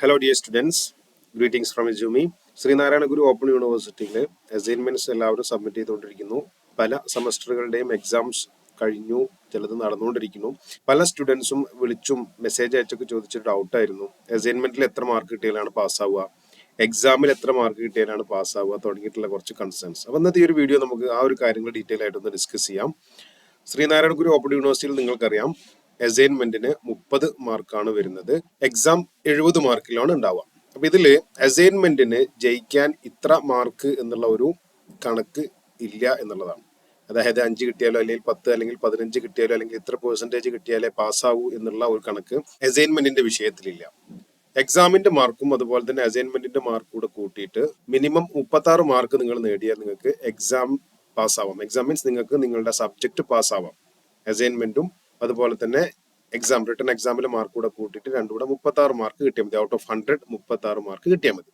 Hello dear students greetings from Jumi Sreenarayana Guru open യൂണിവേഴ്സിറ്റിയിൽ assignments എല്ലാവരും submit ചെയ്തുകൊണ്ടിരിക്കുന്നു. പല സെമസ്റ്ററുകളുടെയും എക്സാംസ് കഴിഞ്ഞു. ചിലത് നടന്നുകൊണ്ടിരിക്കുന്നു. പല സ്റ്റുഡൻസും വിളിച്ചും മെസ്സേജ് അയച്ചൊക്കെ ചോദിച്ചൊരു ഡൗട്ടായിരുന്നു അസൈൻമെന്റിൽ എത്ര മാർക്ക് കിട്ടിയാലാണ് പാസ്സാവുക എക്സാമിൽ എത്ര മാർക്ക് കിട്ടിയാലാണ് പാസ്സാവുക തുടങ്ങിയിട്ടുള്ള കുറച്ച് കൺസേൺസ് അപ്പം ഇന്നത്തെ ഈ ഒരു വീഡിയോ നമുക്ക് ആ ഒരു കാര്യങ്ങൾ ഡീറ്റെയിൽ ആയിട്ടൊന്ന് ഡിസ്കസ് ചെയ്യാം. ശ്രീനാരായണ ഗുരു ഓപ്പൺ യൂണിവേഴ്സിറ്റിയിൽ നിങ്ങൾക്കറിയാം. അസൈൻമെന്റിന് മുപ്പത് മാർക്കാണ് വരുന്നത്. എക്സാം എഴുപത് മാർക്കിലാണ് ഉണ്ടാവുക. അപ്പൊ ഇതിൽ അസൈൻമെന്റിന് ജയിക്കാൻ ഇത്ര മാർക്ക് എന്നുള്ള ഒരു കണക്ക് ഇല്ല എന്നുള്ളതാണ്. അതായത് അഞ്ച് കിട്ടിയാലോ അല്ലെങ്കിൽ പത്ത് അല്ലെങ്കിൽ പതിനഞ്ച് കിട്ടിയാലോ അല്ലെങ്കിൽ ഇത്ര പെർസെന്റേജ് കിട്ടിയാലേ പാസ്സാവൂ എന്നുള്ള ഒരു കണക്ക് അസൈൻമെന്റിന്റെ വിഷയത്തിലില്ല. എക്സാമിന്റെ മാർക്കും അതുപോലെ തന്നെ അസൈൻമെന്റിന്റെ മാർക്കും കൂടെ കൂട്ടിയിട്ട് മിനിമം മുപ്പത്തി മാർക്ക് നിങ്ങൾ നേടിയാൽ നിങ്ങൾക്ക് എക്സാം പാസ്സാവാം. എക്സാം മീൻസ് നിങ്ങൾക്ക് നിങ്ങളുടെ സബ്ജക്ട് പാസ്സാവാം. അസൈൻമെന്റും അതുപോലെ തന്നെ എക്സാം റിട്ടേൺ എക്സാമിൽ മാർക്ക് കൂടെ കൂട്ടിയിട്ട് രണ്ടും കൂടെ മുപ്പത്തി ആറ് മാർക്ക് കിട്ടിയാൽ മതി. ഔട്ട് ഓഫ് ഹൺഡ്രഡ് മുപ്പത്തി ആറ് മാർക്ക് കിട്ടിയാൽ മതി.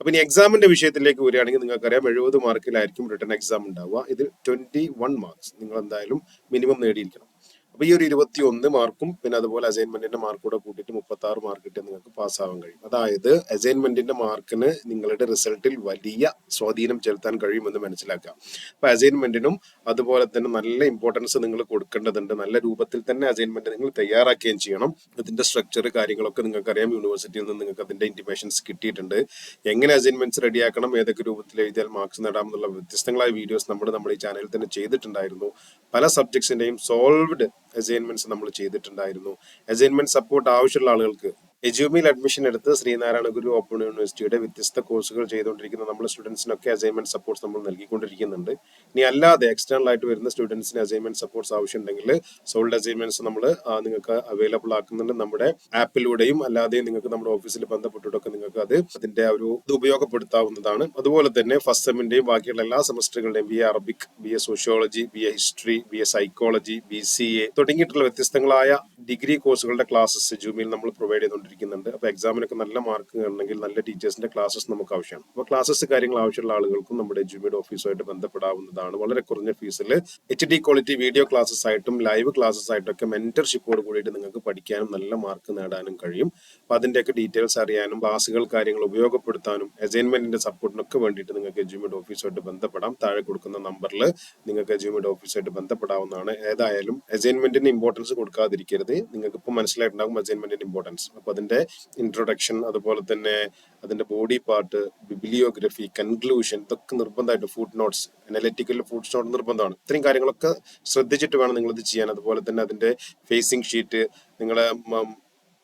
അപ്പൊ ഇനി എക്സാമിന്റെ വിഷയത്തിലേക്ക് വരികയാണെങ്കിൽ നിങ്ങൾക്കറിയാം എഴുപത് മാർക്കിലായിരിക്കും റിട്ടേൺ എക്സാം ഉണ്ടാവുക. ഇതിൽ ട്വന്റി വൺ മാർക്സ് നിങ്ങൾ എന്തായാലും മിനിമം നേടിയിരിക്കണം. അപ്പൊ ഈ ഒരു ഇരുപത്തി ഒന്ന് മാർക്കും പിന്നെ അതുപോലെ അസൈൻമെന്റിന്റെ മാർക്ക് കൂടെ കൂട്ടിയിട്ട് മുപ്പത്തി ആറ് മാർക്ക് കിട്ടിയാൽ നിങ്ങൾക്ക് പാസ്സാവാൻ കഴിയും. അതായത് അസൈൻമെന്റിന്റെ മാർക്കിന് നിങ്ങളുടെ റിസൾട്ടിൽ വലിയ സ്വാധീനം ചെലുത്താൻ കഴിയുമെന്ന് മനസ്സിലാക്കാം അപ്പൊ അസൈൻമെന്റിനും അതുപോലെ തന്നെ നല്ല ഇമ്പോർട്ടൻസ് നിങ്ങൾ കൊടുക്കേണ്ടതുണ്ട്. നല്ല രൂപത്തിൽ തന്നെ അസൈൻമെന്റ് നിങ്ങൾ തയ്യാറാക്കുകയും ചെയ്യണം. അതിന്റെ സ്ട്രക്ചർ കാര്യങ്ങളൊക്കെ നിങ്ങൾക്കറിയാം. യൂണിവേഴ്സിറ്റിയിൽ നിന്ന് നിങ്ങൾക്ക് അതിന്റെ ഇന്റിമേഷൻസ് കിട്ടിയിട്ടുണ്ട്. എങ്ങനെ അസൈൻമെന്റ്സ് റെഡിയാക്കണം ഏതൊക്കെ രൂപത്തിൽ എഴുതിയാൽ മാർക്സ് നേടാം എന്നുള്ള വ്യത്യസ്തങ്ങളായ വീഡിയോസ് നമ്മൾ നമ്മുടെ ഈ ചാനലിൽ തന്നെ ചെയ്തിട്ടുണ്ടായിരുന്നു. പല സബ്ജക്ട്സിന്റെയും സോൾവ്ഡ് അസൈൻമെന്റ്സ് നമ്മൾ ചെയ്തിട്ടുണ്ടായിരുന്നു. അസൈൻമെന്റ് സപ്പോർട്ട് ആവശ്യമുള്ള ആളുകൾക്ക് എജ്യൂമിൽ അഡ്മിഷൻ എടുത്ത് ശ്രീനാരായണ ഗുരു ഓപ്പൺ യൂണിവേഴ്സിറ്റിയുടെ വ്യത്യസ്ത കോഴ്സുകൾ ചെയ്തുകൊണ്ടിരിക്കുന്ന നമ്മുടെ സ്റ്റുഡൻസിനൊക്കെ അസൈൻമെന്റ് സപ്പോർട്ട്സ് നമ്മൾ നൽകിക്കൊണ്ടിരിക്കുന്നുണ്ട്. ഇനി അല്ലാതെ എക്സ്റ്റേണൽ ആയിട്ട് വരുന്ന സ്റ്റുഡൻസിന് അസൈൻമെന്റ് സപ്പോർട്ട്സ് ആവശ്യമുണ്ടെങ്കിൽ സോൾഡ് അസൈൻമെന്റ്സ് നമ്മൾ നിങ്ങൾക്ക് അവൈലബിൾ ആക്കുന്നുണ്ട് നമ്മുടെ ആപ്പിലൂടെയും അല്ലാതെയും നിങ്ങൾക്ക് നമ്മുടെ ഓഫീസിൽ ബന്ധപ്പെട്ടിട്ടൊക്കെ നിങ്ങൾക്ക് അത് അതിന്റെ ഒരു ഇത് ഉപയോഗപ്പെടുത്താവുന്നതാണ്. അതുപോലെ തന്നെ ഫസ്റ്റ് സെമിന്റെയും ബാക്കിയുള്ള എല്ലാ സെമസ്റ്ററുകളുടെയും B A Arabic B A sociology B A history B A psychology B C A തുടങ്ങിയിട്ടുള്ള വ്യത്യസ്തങ്ങളായ ഡിഗ്രി കോഴ്സുകളുടെ ക്ലാസ്സസ് ജൂമിൽ നമ്മൾ പ്രൊവൈഡ് ചെയ്തുകൊണ്ടിരിക്കുന്നുണ്ട് അപ്പൊ എക്സാമിനൊക്കെ നല്ല മാർക്ക് കാണണമെങ്കിൽ നല്ല ടീച്ചേഴ്സിന്റെ ക്ലാസ്സസ് നമുക്ക് ആവശ്യമാണ്. അപ്പൊ ക്ലാസ്സസ് കാര്യങ്ങൾ ആവശ്യമുള്ള ആളുകൾക്കും നമ്മുടെ ജൂമിയുടെ ഓഫീസുമായിട്ട് ബന്ധപ്പെടാവുന്നതാണ്. വളരെ കുറഞ്ഞ ഫീസിൽ H D quality video classes ആയിട്ടും ലൈവ് ക്ലാസ്സസ് ആയിട്ടൊക്കെ മെന്റർഷിപ്പോട് കൂടിയിട്ട് നിങ്ങൾക്ക് പഠിക്കാനും നല്ല മാർക്ക് നേടാനും കഴിയും. അപ്പൊ അതിന്റെയൊക്കെ ഡീറ്റെയിൽസ് അറിയാനും ക്ലാസ്സുകൾ കാര്യങ്ങൾ ഉപയോഗപ്പെടുത്താനും അസൈൻമെന്റിന്റെ സപ്പോർട്ടിനൊക്കെ വേണ്ടിയിട്ട് നിങ്ങൾക്ക് എജ്യൂമിയുടെ ഓഫീസുമായിട്ട് ബന്ധപ്പെടാം. താഴെ കൊടുക്കുന്ന നമ്പറിൽ നിങ്ങൾക്ക് എജ്യൂമിയുടെ ഓഫീസുമായിട്ട് ബന്ധപ്പെടാവുന്നതാണ്. ഏതായാലും അസൈൻമെന്റിന് ഇമ്പോർട്ടൻസ് കൊടുക്കാതിരിക്കരുത്. നിങ്ങൾക്ക് ഇപ്പോൾ മനസ്സിലായിട്ടുണ്ടാകും അസൈൻമെന്റിന്റെ ഇമ്പോർട്ടൻസ് അപ്പൊ അതിന്റെ ഇൻട്രൊഡക്ഷൻ അതുപോലെ തന്നെ അതിന്റെ ബോഡി പാർട്ട് ബിബിലിയോഗ്രഫി കൺക്ലൂഷൻ ഇതൊക്കെ നിർബന്ധമായിട്ട് footnotes analytical footnote നിർബന്ധമാണ്. ഇത്രയും കാര്യങ്ങളൊക്കെ ശ്രദ്ധിച്ചിട്ട് വേണം നിങ്ങൾ ഇത് ചെയ്യാൻ. അതുപോലെ തന്നെ അതിന്റെ ഫേസിംഗ് ഷീറ്റ് നിങ്ങളെ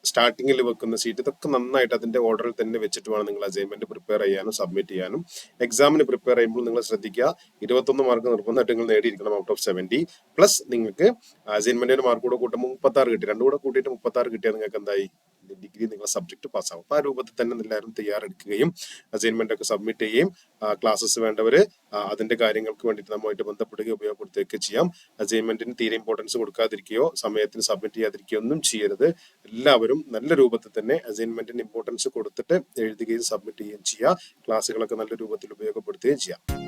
സ്റ്റാർട്ടിങ്ങിൽ വെക്കുന്ന സീറ്റ് ഇതൊക്കെ നന്നായിട്ട് അതിന്റെ ഓർഡറിൽ തന്നെ വെച്ചിട്ട് വേണം നിങ്ങൾ അസൈൻമെന്റ് പ്രിപ്പയർ ചെയ്യാനും സബ്മിറ്റ് ചെയ്യാനും. എക്സാമിന് പ്രിപ്പയർ ചെയ്യുമ്പോൾ നിങ്ങൾ ശ്രദ്ധിക്കുക ഇരുപത്തൊന്ന് മാർക്ക് നിർബന്ധമായിട്ട് നിങ്ങൾ നേടിയിരിക്കണം ഔട്ട് ഓഫ് സെവന്റി പ്ലസ് നിങ്ങൾക്ക് അസൈൻമെന്റിന് മാർക്ക് കൂടെ കൂട്ടുമ്പോൾ മുപ്പത്തി ആറ് കിട്ടി. രണ്ടു കൂടെ കൂട്ടിയിട്ട് മുപ്പത്തി ആറ് കിട്ടിയാൽ നിങ്ങൾക്ക് എന്തായി? ഡിഗ്രി നിങ്ങൾ സബ്ജക്ട് പാസ്സാവും അപ്പൊ ആ രൂപത്തിൽ തന്നെ എല്ലാവരും തയ്യാറെടുക്കുകയും അസൈൻമെന്റ് ഒക്കെ സബ്മിറ്റ് ചെയ്യുകയും ക്ലാസ്സസ് വേണ്ടവർ അതിന്റെ കാര്യങ്ങൾക്ക് വേണ്ടിയിട്ട് നമ്മളുമായിട്ട് ബന്ധപ്പെടുകയോ ഉപയോഗപ്പെടുത്തുകയൊക്കെ ചെയ്യാം. അസൈൻമെന്റിന് തീരെ ഇമ്പോർട്ടൻസ് കൊടുക്കാതിരിക്കുകയോ സമയത്തിന് സബ്മിറ്റ് ചെയ്യാതിരിക്കുകയോ ഒന്നും ചെയ്യരുത്. എല്ലാവരും നല്ല രൂപത്തിൽ തന്നെ അസൈൻമെന്റിന് ഇമ്പോർട്ടൻസ് കൊടുത്തിട്ട് എഴുതുകയും സബ്മിറ്റ് ചെയ്യുകയും ചെയ്യുക. ക്ലാസ്സുകളൊക്കെ നല്ല രൂപത്തിൽ ഉപയോഗപ്പെടുത്തുകയും ചെയ്യാം.